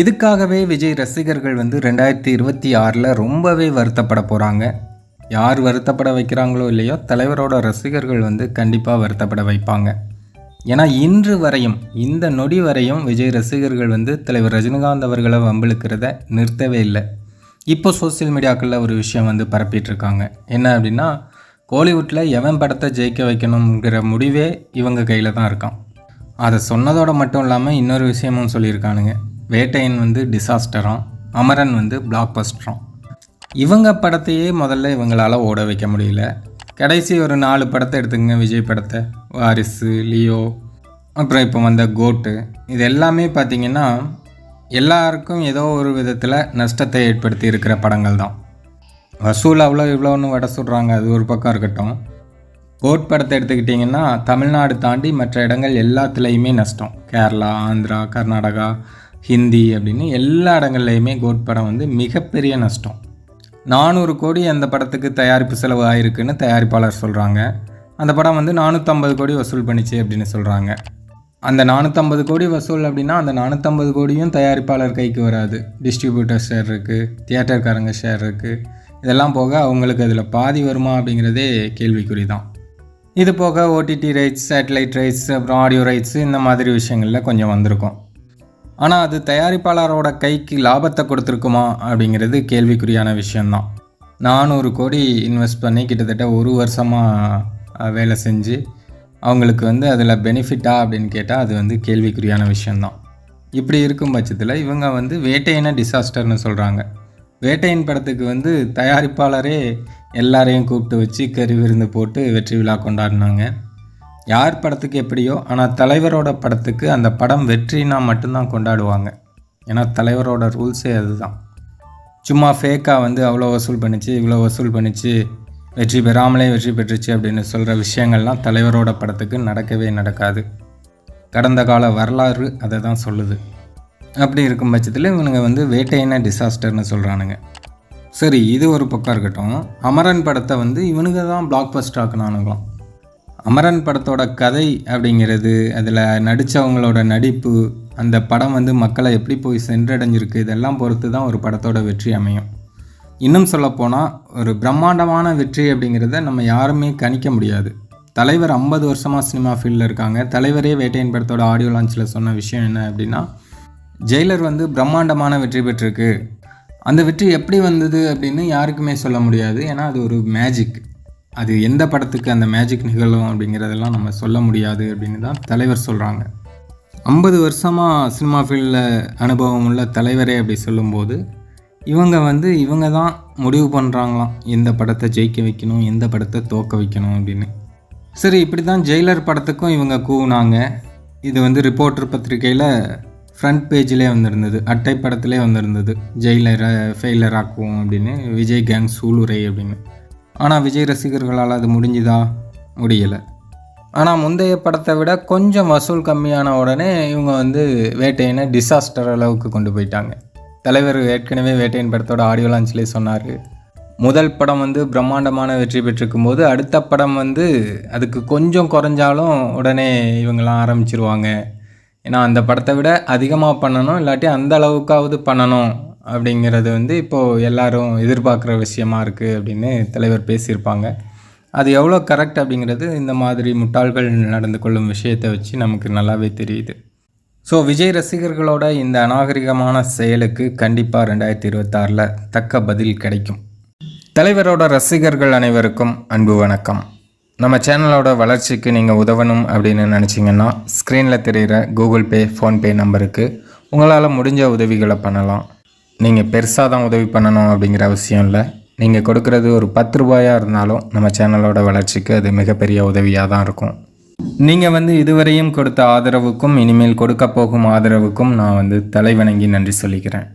இதுக்காகவே விஜய் ரசிகர்கள் வந்து ரெண்டாயிரத்தி இருபத்தி ஆறில் ரொம்பவே வருத்தப்பட போகிறாங்க யார் வருத்தப்பட வைக்கிறாங்களோ இல்லையோ தலைவரோட ரசிகர்கள் வந்து கண்டிப்பாக வருத்தப்பட வைப்பாங்க. ஏன்னா இன்று வரையும் இந்த நொடி வரையும் விஜய் ரசிகர்கள் வந்து தலைவர் ரஜினிகாந்த் அவர்களை வம்பிழுக்கிறத நிறுத்தவே இல்லை. இப்போ சோசியல் மீடியாக்களில் ஒரு விஷயம் வந்து பரப்பிட்டு இருக்காங்க என்ன அப்படின்னா கோலிவுட்டில் எவன் படத்தை ஜெயிக்க வைக்கணுங்கிற முடிவே இவங்க கையில் தான் இருக்கான். அதை சொன்னதோட மட்டும் இல்லாமல் இன்னொரு விஷயமும் சொல்லியிருக்கானுங்க. வேட்டையன் வந்து டிசாஸ்டரும் அமரன் வந்து பிளாக் பஸ்டரும் இவங்க படத்தையே முதல்ல இவங்களால் ஓட வைக்க முடியல. கடைசி ஒரு நாலு படத்தை எடுத்துங்க விஜய் படத்தை. வாரிசு லியோ அப்புறம் இப்போ வந்த கோட்டு இது எல்லாமே பார்த்திங்கன்னா எல்லாருக்கும் ஏதோ ஒரு விதத்தில் நஷ்டத்தை ஏற்படுத்தி இருக்கிற படங்கள் தான். வசூல் அவ்வளோ இவ்வளோன்னு வட சொல்கிறாங்க அது ஒரு பக்கம் இருக்கட்டும். கோட் படத்தை எடுத்துக்கிட்டிங்கன்னா தமிழ்நாடு தாண்டி மற்ற இடங்கள் எல்லாத்துலேயுமே நஷ்டம். கேரளா ஆந்திரா கர்நாடகா ஹிந்தி அப்படின்னு எல்லா இடங்கள்லையுமே கோட் படம் வந்து மிகப்பெரிய நஷ்டம். நானூறு கோடி அந்த படத்துக்கு தயாரிப்பு செலவு ஆயிருக்குன்னு தயாரிப்பாளர் சொல்கிறாங்க அந்த படம் வந்து நானூற்றம்பது கோடி வசூல் பண்ணிச்சு அப்படின்னு சொல்கிறாங்க அந்த நானூற்றம்பது கோடி வசூல் அப்படின்னா அந்த நானூற்றம்பது கோடியும் தயாரிப்பாளர் கைக்கு வராது. டிஸ்ட்ரிபியூட்டர் ஷேர் இருக்குது தியேட்டர்காரங்க ஷேர் இருக்குது இதெல்லாம் போக அவங்களுக்கு அதில் பாதி வருமா அப்படிங்கிறதே கேள்விக்குறி தான் இது போக ஓடிடி ரைட்ஸ் சேட்டலைட் ரைட்ஸ் அப்புறம் ஆடியோ ரைட்ஸ் இந்த மாதிரி விஷயங்களில் கொஞ்சம் வந்திருக்கும். ஆனால் அது தயாரிப்பாளரோட கைக்கு லாபத்தை கொடுத்துருக்குமா? அப்படிங்கிறது கேள்விக்குறியான விஷயந்தான் நானூறு கோடி இன்வெஸ்ட் பண்ணி கிட்டத்தட்ட ஒரு வருஷமாக வேலை செஞ்சு அவங்களுக்கு வந்து அதில் பெனிஃபிட்டா அப்படின்னு கேட்டால் அது வந்து கேள்விக்குறியான விஷயந்தான் இப்படி இருக்கும் பட்சத்தில் இவங்க வந்து வேட்டையின டிசாஸ்டர்னு சொல்கிறாங்க வேட்டையின் படத்துக்கு வந்து தயாரிப்பாளரே எல்லாரையும் கூப்பிட்டு வச்சு கறி விருந்து போட்டு வெற்றி விழா கொண்டாடினாங்க. யார் படத்துக்கு எப்படியோ ஆனால் தலைவரோட படத்துக்கு அந்த படம் வெற்றினா மட்டும்தான் கொண்டாடுவாங்க. ஏன்னா தலைவரோட ரூல்ஸே அதுதான். சும்மா ஃபேக்காக வந்து அவ்வளோ வசூல் பண்ணிச்சு இவ்வளோ வசூல் பண்ணிச்சு வெற்றி பெறாமலே வெற்றி பெற்றுச்சு அப்படின்னு சொல்கிற விஷயங்கள்லாம் தலைவரோட படத்துக்கு நடக்கவே நடக்காது. கடந்த கால வரலாறு அதை தான் சொல்லுது. அப்படி இருக்கும் பட்சத்தில் இவனுங்க வந்து வேட்டையின டிசாஸ்டர்னு சொல்கிறானுங்க சரி இது ஒரு பக்கம் இருக்கட்டும். அமரன் படத்தை வந்து இவனுங்க தான் பிளாக் பஸ்ட் ஆக்கினானுங்களாம். அமரன் படத்தோட கதை அப்படிங்கிறது அதில் நடித்தவங்களோட நடிப்பு அந்த படம் வந்து மக்களை எப்படி போய் சென்றடைஞ்சிருக்கு இதெல்லாம் பொறுத்து தான் ஒரு படத்தோட வெற்றி அமையும். இன்னும் சொல்லப்போனால் ஒரு பிரம்மாண்டமான வெற்றி அப்படிங்கிறத நம்ம யாருமே கணிக்க முடியாது. தலைவர் ஐம்பது வருஷமாக சினிமா ஃபீல்டில் இருக்காங்க. தலைவரே வேட்டையின் படத்தோட ஆடியோ லான்ச்சில் சொன்ன விஷயம் என்ன அப்படின்னா ஜெயிலர் வந்து பிரம்மாண்டமான வெற்றி பெற்றிருக்கு. அந்த வெற்றி எப்படி வந்தது அப்படின்னு யாருக்குமே சொல்ல முடியாது. ஏன்னா அது ஒரு மேஜிக் அது எந்த படத்துக்கு அந்த மேஜிக் நிகழும் அப்படிங்கிறதெல்லாம் நம்ம சொல்ல முடியாது அப்படின்னு தான் தலைவர் சொல்கிறாங்க ஐம்பது வருஷமாக சினிமா ஃபீல்டில் அனுபவம் உள்ள தலைவரே அப்படி சொல்லும்போது இவங்க வந்து இவங்க தான் முடிவு பண்ணுறாங்களாம் எந்த படத்தை ஜெயிக்க வைக்கணும் எந்த படத்தை தோக்க வைக்கணும் அப்படின்னு. சரி இப்படி தான் ஜெயிலர் படத்துக்கும் இவங்க கூவுனாங்க. இது வந்து ரிப்போர்ட்டர் பத்திரிகையில் ஃப்ரண்ட் பேஜிலே வந்திருந்தது. அட்டை படத்திலே வந்திருந்தது. ஜெயிலரை ஃபெயிலர் ஆக்குவோம் அப்படின்னு. விஜய் கேங் சூளுரை அப்படின்னு. ஆனால் விஜய் ரசிகர்களால் அது முடிஞ்சுதா? முடியலை. ஆனால் முந்தைய படத்தை விட கொஞ்சம் வசூல் கம்மியான உடனே இவங்க வந்து வேட்டையனை டிசாஸ்டர் அளவுக்கு கொண்டு போயிட்டாங்க. தலைவர் ஏற்கனவே வேட்டையன் படத்தோட ஆடியோ லான்ச்லேயே சொன்னார். முதல் படம் வந்து பிரம்மாண்டமான வெற்றி பெற்றிருக்கும் போது அடுத்த படம் வந்து அதுக்கு கொஞ்சம் குறைஞ்சாலும் உடனே இவங்கெல்லாம் ஆரம்பிச்சிருவாங்க. ஏன்னா அந்த படத்தை விட அதிகமாக பண்ணணும் இல்லாட்டி அந்த அளவுக்காவது பண்ணணும். அப்படிங்கிறது வந்து இப்போது எல்லாரும் எதிர்பார்க்குற விஷயமா இருக்குது அப்படின்னு தலைவர் பேசியிருப்பாங்க. அது எவ்வளோ கரெக்ட் அப்படிங்கிறது இந்த மாதிரி முட்டாள்கள் நடந்து கொள்ளும் விஷயத்தை வச்சு நமக்கு நல்லாவே தெரியுது. ஸோ விஜய் ரசிகர்களோட இந்த அநாகரிகமான செயலுக்கு கண்டிப்பாக ரெண்டாயிரத்தி இருபத்தாறில் தக்க பதில் கிடைக்கும். தலைவரோட ரசிகர்கள் அனைவருக்கும் அன்பு வணக்கம். நம்ம சேனலோட வளர்ச்சிக்கு நீங்கள் உதவணும் அப்படின்னு நினச்சிங்கன்னா ஸ்க்ரீனில் தெரிகிற கூகுள் பே ஃபோன்பே நம்பருக்கு உங்களால் முடிஞ்ச உதவிகளை பண்ணலாம். நீங்கள் பெருசாக தான் உதவி பண்ணணும் அப்படிங்கிற அவசியம் இல்லை. நீங்கள் கொடுக்குறது ஒரு பத்து ரூபாயாக இருந்தாலும் நம்ம சேனலோட வளர்ச்சிக்கு அது மிகப்பெரிய உதவியாக தான் இருக்கும். நீங்கள் வந்து இதுவரையும் கொடுத்த ஆதரவுக்கும் இனிமேல் கொடுக்க போகும் ஆதரவுக்கும் நான் வந்து தலைவணங்கி நன்றி சொல்லிக்கிறேன்.